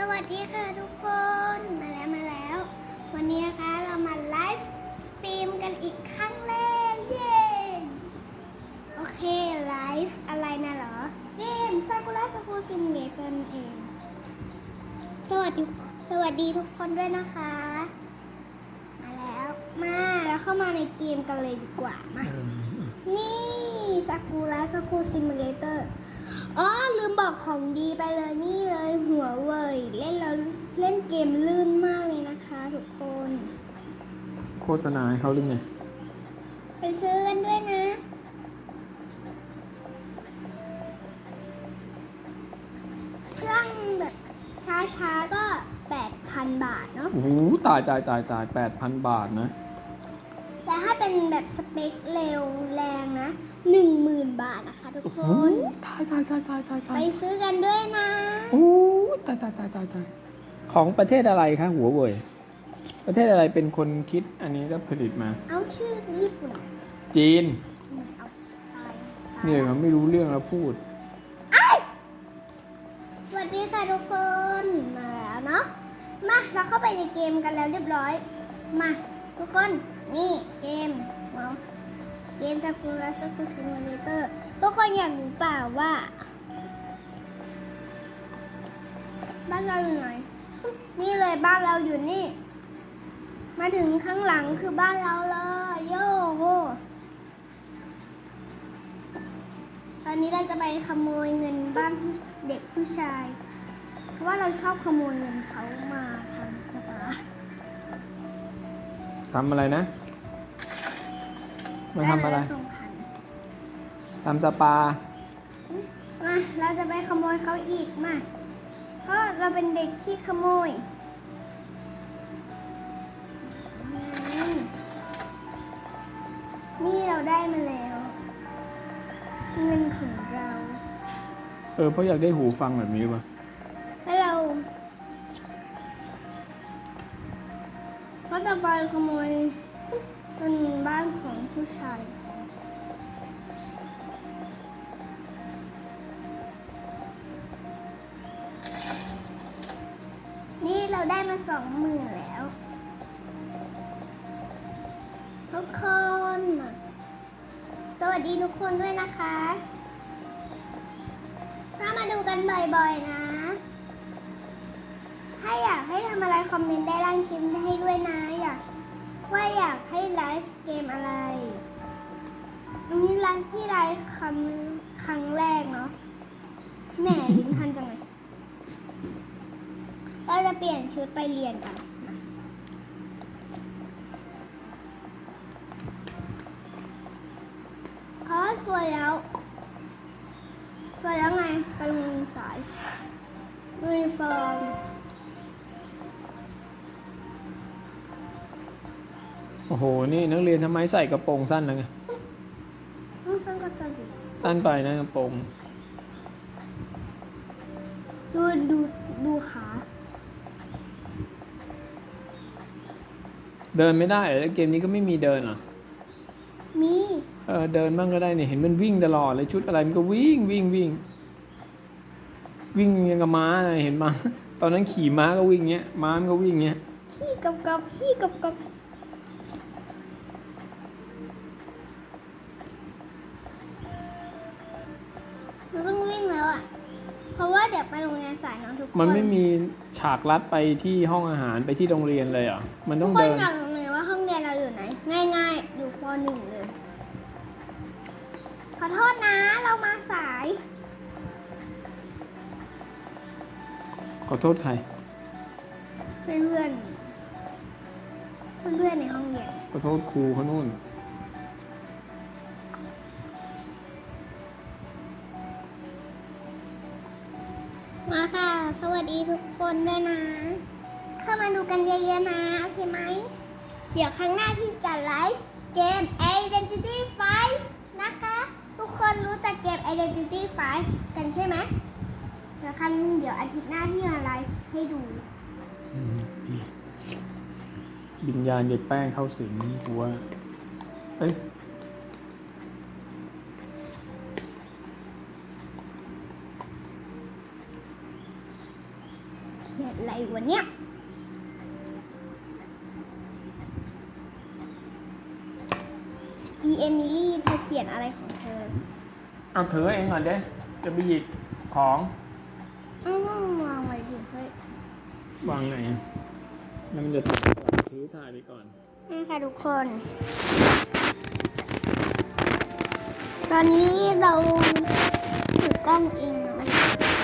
สวัสดีค่ะทุกคนมาแล้วมาแล้ว วันนี้นะคะเรามาไลฟ์สตรีมกันอีกครั้งแรกเย้โอเคไลฟ์อะไรนะเหรอเกมซากุระสกูซิมเมเตอร์เองสวัสดีสวัสดีทุกคนด้วยนะคะ มาแล้วมาแล้วเข้ามาในเกมกันเลยดีกว่ามานี่ซากุระสกูซิมูเลเตอร์ อ๋อลืมบอกของดีไปเลยนี่เลยหัวเว่ยเล่นแล้วเล่นเกมลื่นมากเลยนะคะทุกคน โฆษณาให้เขาหรือไงไปซื้อกันด้วยนะ เครื่องแบบช้าๆก็ 8,000 บาทเนาะ โอ้โหตายตายตายตายแปดพันบาทนะแต่ถ้า เป็นแบบสเปคเร็วแรงนะ10,000บาทนะคะทุกโอ้คโหนตายตายตายตายตายตาไปยซื้อกันด้วยนะ โอ้ตายตายตายตายตายของประเทศอะไรคะหัวเว่ยประเทศอะไรเป็นคนคิดอันนี้ก็ผลิตมา เอาชื่อญี่ปุ่นจีน เอาตายตายเนี่ยมันไม่รู้เรื่องแล้วพูด สวัสดีค่ะทุกคนมาแล้วเนาะมาเราเข้าไปในเกมกันแล้วเรียบร้อย มาทุกคน นี่เกมเนาเกมซากุระซากุซิมูเลเตอร์ทุกคนอยากรู้เปล่าว่า บ้านเราอยู่ไหน นี่เลยบ้านเราอยู่นี่ มาถึงข้างหลังคือบ้านเราเลยโย่โหตอนนี้เราจะไปขโมยเงินบ้านเด็กผู้ชาย เพราะว่าเราชอบขโมยเงินเขามา ทำอะไรนะ มาทำอะไรด้สองพันทำสปา มาเราจะไปขโมยเขาอีกมา เพราะเราเป็นเด็กที่ขโมยอืมนี่เราได้มาแล้ว เงินของเรา เออเพราะอยากได้หูฟังแบบนี้ป่ะ ก็จะไปขโมยเป็นบ้านของผู้ชายนี่เราได้มาสองหมื่นแล้วทุกคน สวัสดีทุกคนด้วยนะคะ ถ้ามาดูกันบ่อยๆนะ ถ้าอยากให้ทำอะไรคอมเมนต์ได้ล่างคลิปให้ด้วยนะอยากว่าอยากให้ไลฟ์เกมอะไรอันนี้ไลฟ์ที่ไลฟ์ครั้งครั้งแรกเนาะแหม่ลิ้นพันจังเลยเราจะเปลี่ยนชุดไปเรียนกันเขาสวยแล้วสวยแล้วไงไปโรงเรียนสายยูนิฟอร์ม โอ้โห นี่นักเรียนทำไมใส่กระโปรงสั้นนะไงต้องสั้นก็จะดีสั้นไปนะกระโปรง ดูดูดูขา เดินไม่ได้แล้วเกมนี้ก็ไม่มีเดินเหรอ มี เออเดินบ้างก็ได้เนี่ยเห็นมันวิ่งตลอดเลยชุดอะไรมันก็วิ่งวิ่งวิ่ง วิ่งยังกับม้าเลยเห็นม้าตอนนั้นขี่ม้าก็วิ่งเงี้ย ม้ามันก็วิ่งเงี้ยพี่กับกับพี่กับกับ เพราะว่าเดี๋ยวไปโรงเรียนสายเน้องทุกคนมันไม่มีฉากลัดไปที่ห้องอาหารไปที่โรงเรียนเลยเหรอะมันทุต้กองคนเดิน อยากรู้ไหมว่าห้องเรียนเราอยู่ไหน ง่ายๆอยู่ฟหนึ่งเลย ขอโทษนะ เรามาสาย ขอโทษใคร เพื่อนเพื่อนเพื่อนๆในห้องเรียน ขอโทษครูเขานู่น มาค่ะ สวัสดีทุกคนด้วยนะ เข้ามาดูกันเยอะๆนะ โอเคไหม เดี๋ยวครั้งหน้าพี่จะไลฟ์เกม Identity 5 นะคะ ทุกคนรู้จักเกม Identity 5 กันใช่ไหมเดี๋ยวครั้งเดี๋ยวอาทิตย์หน้าพี่มาไลฟ์ให้ดู วิญญาณเด็ดแป้งเข้าสิงกูว่าเอ้ย ขียนอะไรวะเนี่ยอีเอมิลี่เธอเขียนอะไรของเธอ เอาถือเองก่อนเด้ จะไปหยิบของอ้าววางไว้ดิเฮ้ยวางไหนแล้วมันจะถือถ่ายไปก่อนนี่ค่ะทุกคน ตอนนี้เราถือกล้องเองเนาะ